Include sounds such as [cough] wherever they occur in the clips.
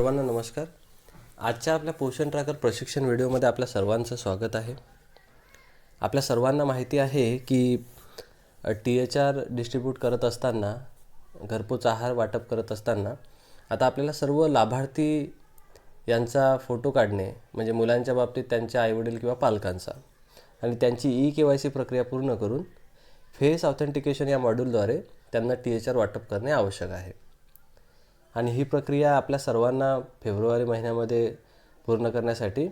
सर्वांना नमस्कार. आजच्या आपल्या पोषण ट्रॅकर प्रशिक्षण व्हिडिओमध्ये आपल्या सर्वांचं स्वागत आहे. आपल्या सर्वांना माहिती आहे की टी एच आर डिस्ट्रीब्यूट करत असताना घरपोच आहार वाटप करत असताना आता आपल्याला सर्व लाभार्थी यांचा फोटो काढणे म्हणजे मुलांच्या बाबतीत त्यांच्या आईवडील किंवा पालकांचा आणि त्यांची ई के वाय सी प्रक्रिया पूर्ण करून फेस ऑथेंटिकेशन या मॉड्यूलद्वारे त्यांना टी एच आर वाटप करणे आवश्यक आहे. आणि ही प्रक्रिया आपल्या सर्वांना फेब्रुवारी महिन्यामध्ये पूर्ण करण्यासाठी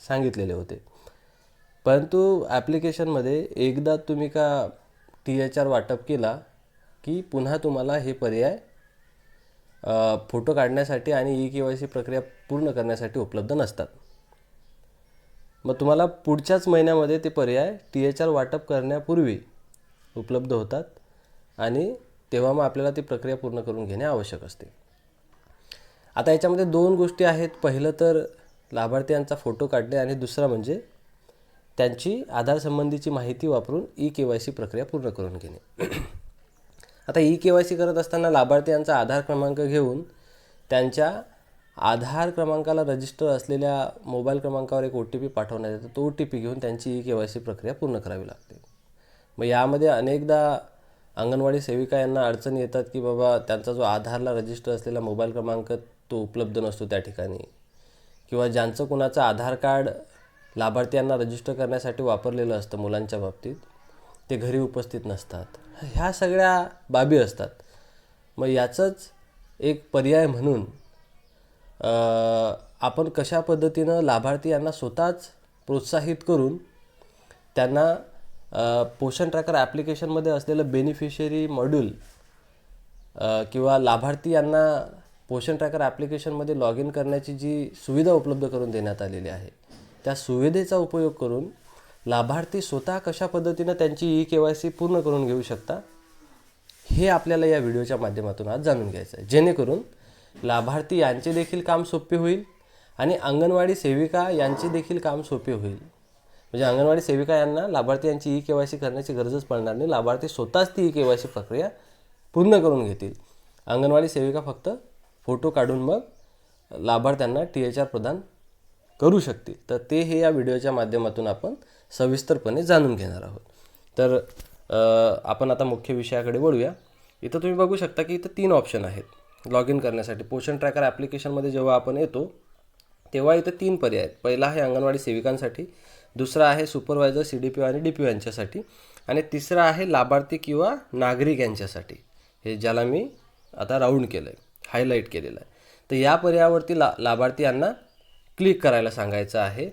सांगितलेले होते. परंतु ॲप्लिकेशनमध्ये एकदा तुम्ही का टी एच आर वाटप केला की पुन्हा तुम्हाला हे पर्याय फोटो काढण्यासाठी आणि ई के वाय सी प्रक्रिया पूर्ण करण्यासाठी उपलब्ध नसतात. मग तुम्हाला पुढच्याच महिन्यामध्ये ते पर्याय टी एच आर वाटप करण्यापूर्वी उपलब्ध होतात आणि तेव्हा मग आपल्याला ती प्रक्रिया पूर्ण करून घेणे आवश्यक असते. आता याच्यामध्ये दोन गोष्टी आहेत. पहिलं तर लाभार्थ्यांचा फोटो काढणे आणि दुसरा म्हणजे त्यांची आधारसंबंधीची माहिती वापरून ई के वाय सी प्रक्रिया पूर्ण करून घेणे. [clears throat] आता ई के वाय सी करत असताना लाभार्थ्यांचा आधार क्रमांक घेऊन त्यांच्या आधार क्रमांकाला रजिस्टर असलेल्या मोबाईल क्रमांकावर एक ओ टी पी पाठवण्यात येतो. तो ओ टी पी घेऊन त्यांची ई के वाय सी प्रक्रिया पूर्ण करावी लागते. मग यामध्ये अनेकदा अंगणवाडी सेविका यांना अडचणी येतात की बाबा त्यांचा जो आधारला रजिस्टर असलेला मोबाईल क्रमांक तो उपलब्ध नसतो त्या ठिकाणी. किंवा ज्यांचं कुणाचं आधार कार्ड लाभार्थ्यांना रजिस्टर करण्यासाठी वापरलेलं असतं मुलांच्या बाबतीत ते घरी उपस्थित नसतात. ह्या सगळ्या बाबी असतात. मग याचंच एक पर्याय म्हणून आपण कशा पद्धतीनं लाभार्थी यांना स्वतःच प्रोत्साहित करून त्यांना पोषण ट्रॅकर ॲप्लिकेशनमध्ये असलेलं बेनिफिशियरी मॉड्यूल किंवा लाभार्थी यांना पोषण ट्रॅकर ॲप्लिकेशनमध्ये लॉग इन करण्याची जी सुविधा उपलब्ध करून देण्यात आलेली आहे त्या सुविधेचा उपयोग करून लाभार्थी स्वतः कशा पद्धतीनं त्यांची ई के वाय सी पूर्ण करून घेऊ शकता हे आपल्याला या व्हिडिओच्या माध्यमातून आज जाणून घ्यायचं आहे. जेणेकरून लाभार्थी यांचे देखील काम सोपे होईल आणि अंगणवाडी सेविका यांचे देखील काम सोपे होईल. म्हणजे अंगणवाडी सेविका यांना लाभार्थी यांची ई के वाय सी करण्याची गरजच पडणार नाही. लाभार्थी स्वतःच ती ई के वाय सी प्रक्रिया पूर्ण करून घेतील. अंगणवाडी सेविका फक्त फोटो काढून मग लाभार्थ्यांना टी एच आर प्रदान करू शकतील. तर ते हे या व्हिडिओच्या माध्यमातून आपण सविस्तरपणे जाणून घेणार आहोत. तर आपण आता मुख्य विषयाकडे वळूया. इथं तुम्ही बघू शकता की इथं तीन ऑप्शन आहेत. लॉग इन करण्यासाठी पोषण ट्रॅकर ॲप्लिकेशनमध्ये जेव्हा आपण येतो तेव्हा इथं तीन पर्याय आहेत. पहिला आहे अंगणवाडी सेविकांसाठी. दुसरा आहे supervisor C D P O आणि डी पी ओ यांच्यासाठी. आणि तिसरा आहे लाभार्थी किंवा नागरिक यांच्यासाठी. हे ज्याला मी आता राऊंड केलं आहे हायलाईट केलेलं आहे. तर या पर्यायावरती ला लाभार्थी यांना क्लिक करायला सांगायचं आहे.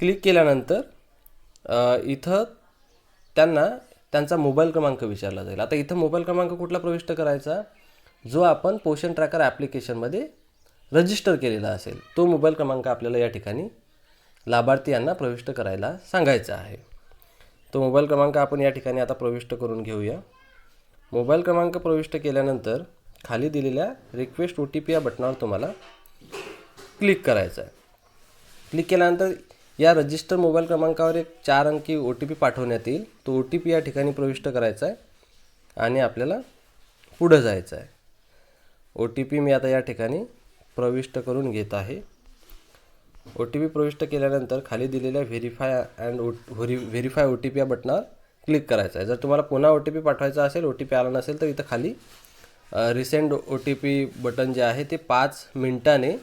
क्लिक केल्यानंतर इथं त्यांना त्यांचा मोबाईल क्रमांक विचारला जाईल. आता इथं मोबाईल क्रमांक कुठला प्रविष्ट करायचा? जो आपण पोषण ट्रॅकर ॲप्लिकेशनमध्ये रजिस्टर केलेला असेल तो मोबाईल क्रमांक आपल्याला या ठिकाणी लाभार्थी यांना प्रविष्ट करायला सांगायचा आहे. तो मोबाईल क्रमांक आपण या ठिकाणी आता प्रविष्ट करून घेऊया. मोबाईल क्रमांक प्रविष्ट केल्यानंतर खाली दिलेल्या रिक्वेस्ट ओ टी पी या बटनावर तुम्हाला क्लिक करायचं आहे. क्लिक केल्यानंतर या रजिस्टर मोबाईल क्रमांकावर एक चार अंकी ओ टी पी पाठवण्यात येईल. तो ओ टी पी या ठिकाणी प्रविष्ट करायचा आहे आणि आपल्याला पुढं जायचं आहे. ओ टी पी मी आता या ठिकाणी प्रविष्ट करून घेत आहे. ओ टी पी प्रविष्ट केल्यानंतर खाली दिलेल्या verify and O verify O T P या बटनावर क्लिक करायचं आहे जर तुम्हाला पुन्हा ओ टी पी पाठवायचा असेल ओ टी पी आला नसेल तर इथं खाली resend O T P button जे आहे ते पाच मिनिटाने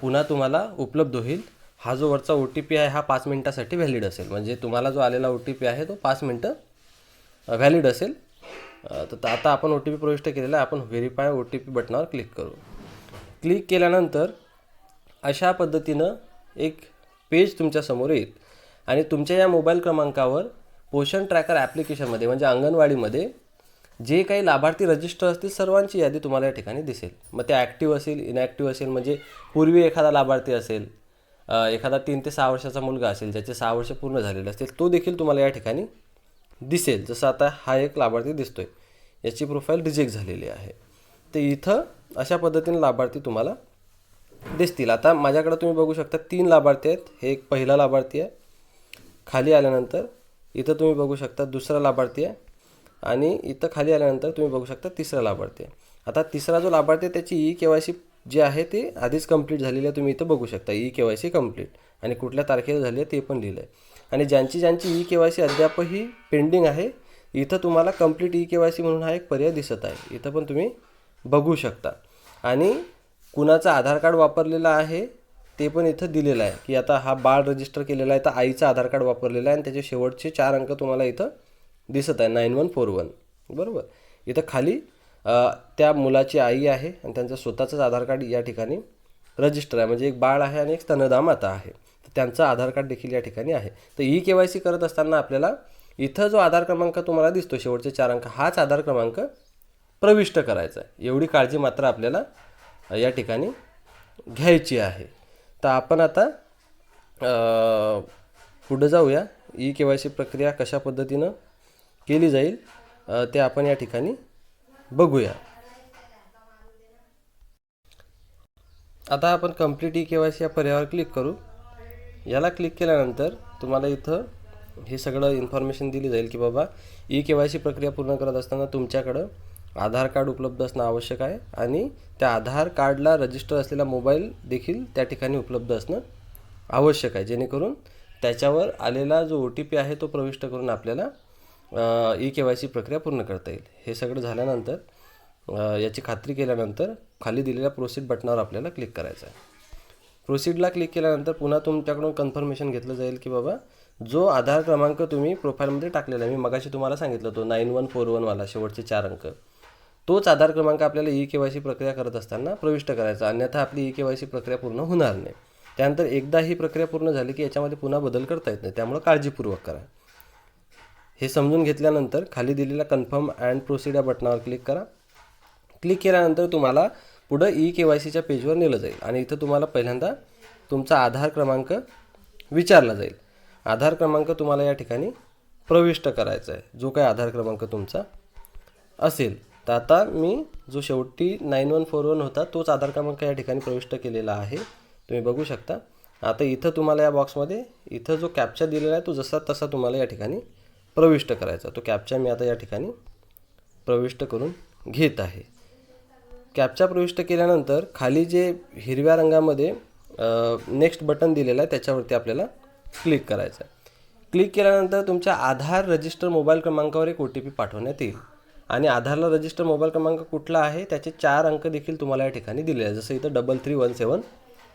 पुन्हा तुम्हाला उपलब्ध होईल हा जो वरचा ओ टी पी आहे हा पाच मिनटासाठी व्हॅलिड असेल म्हणजे तुम्हाला जो आलेला ओ टी पी आहे तो पाच मिनटं व्हॅलिड असेल तर आता आपण ओ टी पी प्रविष्ट केलेला आहे आपण व्हेरीफाय ओ टी पी बटनावर क्लिक करू क्लिक केल्यानंतर अशा पद्धतीनं एक पेज तुमच्यासमोर येईल. आणि तुमच्या या मोबाईल क्रमांकावर पोषण ट्रॅकर ॲप्लिकेशनमध्ये म्हणजे अंगणवाडीमध्ये जे काही लाभार्थी रजिस्टर असतील सर्वांची यादी तुम्हाला या ठिकाणी दिसेल. मग ते ॲक्टिव्ह असेल इनॲक्टिव्ह असेल म्हणजे पूर्वी एखादा लाभार्थी असेल एखादा तीन ते सहा वर्षाचा मुलगा असेल ज्याचे सहा वर्ष पूर्ण झालेले असतील तो देखील तुम्हाला या ठिकाणी दिसेल. जसं आता हा एक लाभार्थी दिसतोय याची प्रोफाईल रिजेक्ट झालेली आहे. तर इथं अशा पद्धतीने लाभार्थी तुम्हाला दिसतील. आता माझ्याकडे तुम्ही बघू शकता तीन लाभार्थी आहेत. हे एक पहिला लाभार्थी आहे. खाली आल्यानंतर इथं तुम्ही बघू शकता दुसरा लाभार्थी आहे. आणि इथं खाली आल्यानंतर तुम्ही बघू शकता तिसरा लाभार्थी आहे. आता तिसरा जो लाभार्थी आहे त्याची ई के वाय सी जी आहे ती आधीच कंप्लीट झालेली आहे. तुम्ही इथं बघू शकता E K Y C complete. आणि कुठल्या तारखेला झाली आहे ते पण लिहिलं आहे आणि ज्यांची ज्यांची ई के वाय सी अद्यापही पेंडिंग आहे इथं तुम्हाला complete E K Y C म्हणून हा एक पर्याय दिसत आहे. इथं पण तुम्ही बघू शकता. आणि कुणाचं आधार कार्ड वापरलेलं आहे ते पण इथं दिलेलं आहे. की आता हा बाळ रजिस्टर केलेला आहे तर आईचं आधार कार्ड वापरलेलं आहे आणि त्याचे शेवटचे चार अंक तुम्हाला इथं दिसत आहे नाईन वन फोर वन बरोबर? इथं खाली त्या मुलाची आई आहे आणि त्यांचं स्वतःचंच आधार कार्ड या ठिकाणी रजिस्टर आहे. म्हणजे एक बाळ आहे आणि एक स्तनदा माता आहे. तर त्यांचं आधार कार्ड देखील या ठिकाणी आहे. तर ई के वाय सी करत असताना आपल्याला इथं जो आधार क्रमांक तुम्हाला दिसतो शेवटचे चार अंक हाच आधार क्रमांक प्रविष्ट करायचा आहे. एवढी काळजी मात्र आपल्याला या ठिकाणी घ्यायची आहे. तर आपण आता पुढं जाऊया. ई के वाय सी प्रक्रिया कशा पद्धतीनं केली जाईल ते आपण या ठिकाणी बघूया. आता आपण complete E K Y C या पर्यायावर क्लिक करू. याला क्लिक केल्यानंतर तुम्हाला इथं हे सगळं इन्फॉर्मेशन दिली जाईल की बाबा ई के वाय सी प्रक्रिया पूर्ण करत असताना तुमच्याकडं आधार कार्ड उपलब्ध असणं आवश्यक आहे आणि त्या आधार कार्डला रजिस्टर असलेला मोबाईल देखील त्या ठिकाणी उपलब्ध असणं आवश्यक आहे. जेणेकरून त्याच्यावर आलेला जो ओ टी पी आहे तो प्रविष्ट करून आपल्याला ई के वाय सी प्रक्रिया पूर्ण करता येईल. हे सगळं झाल्यानंतर याची खात्री केल्यानंतर खाली दिलेल्या प्रोसीड बटनावर आपल्याला क्लिक करायचं आहे. प्रोसीडला क्लिक केल्यानंतर पुन्हा तुमच्याकडून कन्फर्मेशन घेतलं जाईल की बाबा जो आधार क्रमांक तुम्ही प्रोफाईलमध्ये टाकलेला आहे मी मगाशी तुम्हाला सांगितलं तो नाईन वन फोर वनवाला शेवटचे चार अंक. तोच आधार क्रमांक आपल्याला ई के वाय सी प्रक्रिया करत असताना प्रविष्ट करायचा. अन्यथा आपली ई के वाय सी प्रक्रिया पूर्ण होणार नाही. त्यानंतर एकदा ही प्रक्रिया पूर्ण झाली की याच्यामध्ये पुन्हा बदल करता येत नाही. त्यामुळे काळजीपूर्वक करा. हे समजून घेतल्यानंतर खाली दिलेल्या कन्फर्म अँड प्रोसीड या बटनावर क्लिक करा. क्लिक केल्यानंतर तुम्हाला पुढं ई के वाय सीच्या पेजवर नेलं जाईल आणि इथं तुम्हाला पहिल्यांदा तुमचा आधार क्रमांक विचारला जाईल. आधार क्रमांक तुम्हाला या ठिकाणी प्रविष्ट करायचा आहे. जो काय आधार क्रमांक तुमचा असेल. तर आता मी जो शेवटी नाईन वन फोर वन होता तोच आधार क्रमांक या ठिकाणी प्रविष्ट केलेला आहे. तुम्ही बघू शकता. आता इथं तुम्हाला या बॉक्समध्ये इथं जो कॅप्चा दिलेला आहे तो जसा तसा तुम्हाला या ठिकाणी प्रविष्ट करायचा. तो कॅप्चा मी आता या ठिकाणी प्रविष्ट करून घेत आहे. कॅप्चा प्रविष्ट केल्यानंतर खाली जे हिरव्या रंगामध्ये नेक्स्ट बटन दिलेलं आहे त्याच्यावरती आपल्याला क्लिक करायचं आहे. क्लिक केल्यानंतर तुमच्या आधार रजिस्टर मोबाईल क्रमांकावर एक ओ टी पी पाठवण्यात येईल. आणि आधारला रजिस्टर मोबाईल क्रमांक कुठला आहे त्याचे चार अंक देखील तुम्हाला या ठिकाणी दिलेले आहे जसं इथं डबल थ्री वन सेवन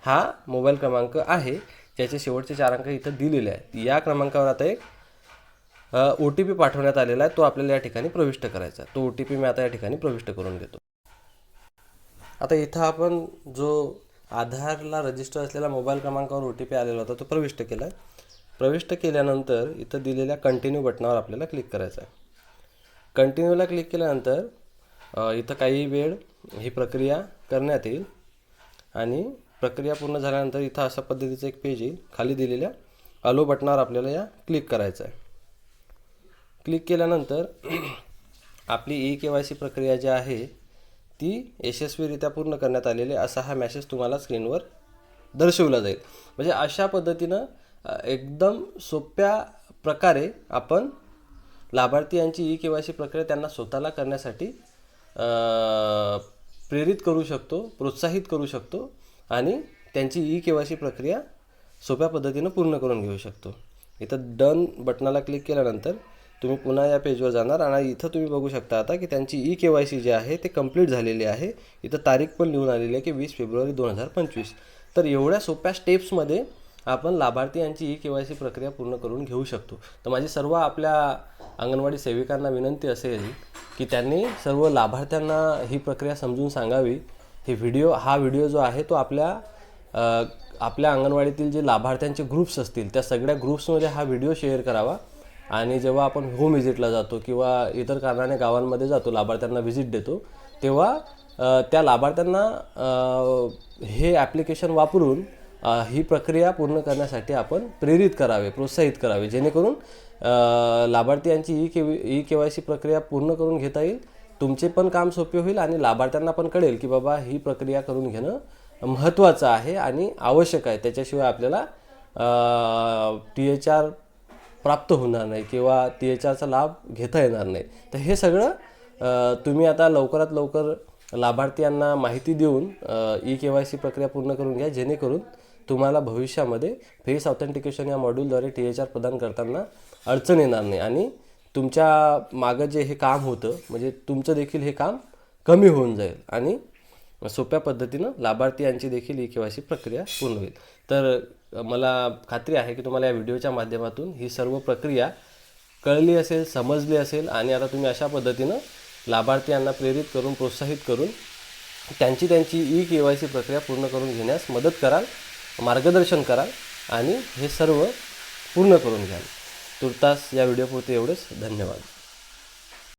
हा मोबाईल क्रमांक आहे ज्याचे शेवटचे चार अंक इथं दिलेले आहेत. या क्रमांकावर आता एक ओ टी पी पाठवण्यात आलेला आहे तो आपल्याला या ठिकाणी प्रविष्ट करायचा आहे. तो ओ टी पी मी आता या ठिकाणी प्रविष्ट करून घेतो. आता इथं आपण जो आधारला रजिस्टर असलेला मोबाईल क्रमांकावर ओ टी पी आलेला होता तो प्रविष्ट केला आहे. प्रविष्ट केल्यानंतर इथं दिलेल्या कंटिन्यू बटनावर आपल्याला क्लिक करायचं आहे. कंटिन्यूला क्लिक केल्यानंतर इथं काही वेळ ही प्रक्रिया करण्यात येईल. आणि प्रक्रिया पूर्ण झाल्यानंतर इथं अशा पद्धतीचं एक पेज येईल. खाली दिलेल्या अलो बटनावर आपल्याला या क्लिक करायचं आहे. क्लिक केल्यानंतर [clears throat] आपली ई के वाय सी प्रक्रिया जी आहे ती यशस्वीरित्या पूर्ण करण्यात आलेली आहे. असा हा मॅसेज तुम्हाला स्क्रीनवर दर्शवला जाईल. म्हणजे अशा पद्धतीनं एकदम सोप्या प्रकारे आपण लाभार्थी यांची ई के वाय सी प्रक्रिया त्यांना स्वतःला करण्यासाठी प्रेरित करू शकतो प्रोत्साहित करू शकतो आणि त्यांची ई के वाय सी प्रक्रिया सोप्या पद्धतीनं पूर्ण करून घेऊ शकतो. इथं डन बटनाला क्लिक केल्यानंतर तुम्ही पुन्हा या पेजवर जाणार आणि इथं तुम्ही बघू शकता आता की त्यांची ई के वाय सी जी आहे ते कंप्लीट झालेली आहे. इथं तारीख पण लिहून आलेली आहे की वीस फेब्रुवारी दोन हजार पंचवीस. तर एवढ्या सोप्या स्टेप्समध्ये आपण लाभार्थी यांची के वाय सी प्रक्रिया पूर्ण करून घेऊ शकतो. तर माझी सर्व आपल्या अंगणवाडी सेविकांना विनंती असेल की त्यांनी सर्व लाभार्थ्यांना ही प्रक्रिया समजून सांगावी. हे व्हिडिओ हा व्हिडिओ जो आहे तो आपल्या आपल्या अंगणवाडीतील जे लाभार्थ्यांचे ग्रुप्स असतील त्या सगळ्या ग्रुप्समध्ये हा व्हिडिओ शेअर करावा. आणि जेव्हा आपण होम व्हिजिटला जातो किंवा इतर कारणाने गावांमध्ये जातो लाभार्थ्यांना व्हिजिट देतो तेव्हा त्या लाभार्थ्यांना हे ॲप्लिकेशन वापरून ही प्रक्रिया पूर्ण करण्यासाठी आपण प्रेरित करावे प्रोत्साहित करावे. जेणेकरून अ, लाभार्थी यांची E K E K Y C प्रक्रिया पूर्ण करून घेता येईल तुमचे पण काम सोपे होईल आणि लाभार्थ्यांना पण कळेल की बाबा ही प्रक्रिया करून घेणं महत्त्वाचं आहे आणि आवश्यक आहे. त्याच्याशिवाय आपल्याला टी एच आर प्राप्त होणार नाही किंवा टी एच आरचा लाभ घेता येणार नाही. तर हे सगळं तुम्ही आता लवकरात लवकर लाभार्थ्यांना माहिती देऊन ई के वाय सी प्रक्रिया पूर्ण करून घ्या जेणेकरून तुम्हाला भविष्यामध्ये फेस ऑथेंटिकेशन या मॉड्यूलद्वारे टी एच आर प्रदान करताना अडचण येणार नाही. आणि तुमच्या मागं जे हे काम होतं म्हणजे तुमचं देखील हे काम कमी होऊन जाईल आणि सोप्या पद्धतीनं लाभार्थी यांची देखील ई के वाय सी प्रक्रिया पूर्ण होईल. तर मला खात्री आहे की तुम्हाला या व्हिडिओच्या माध्यमातून ही सर्व प्रक्रिया कळली असेल समजली असेल आणि आता तुम्ही अशा पद्धतीनं लाभार्थी यांना प्रेरित करून प्रोत्साहित करून त्यांची त्यांची ई के वाय सी प्रक्रिया पूर्ण करून घेण्यास मदत कराल मार्गदर्शन कराल आणि हे सर्व पूर्ण करून घ्याल. तुर्तास या व्हिडिओपुरते एवढेच. धन्यवाद.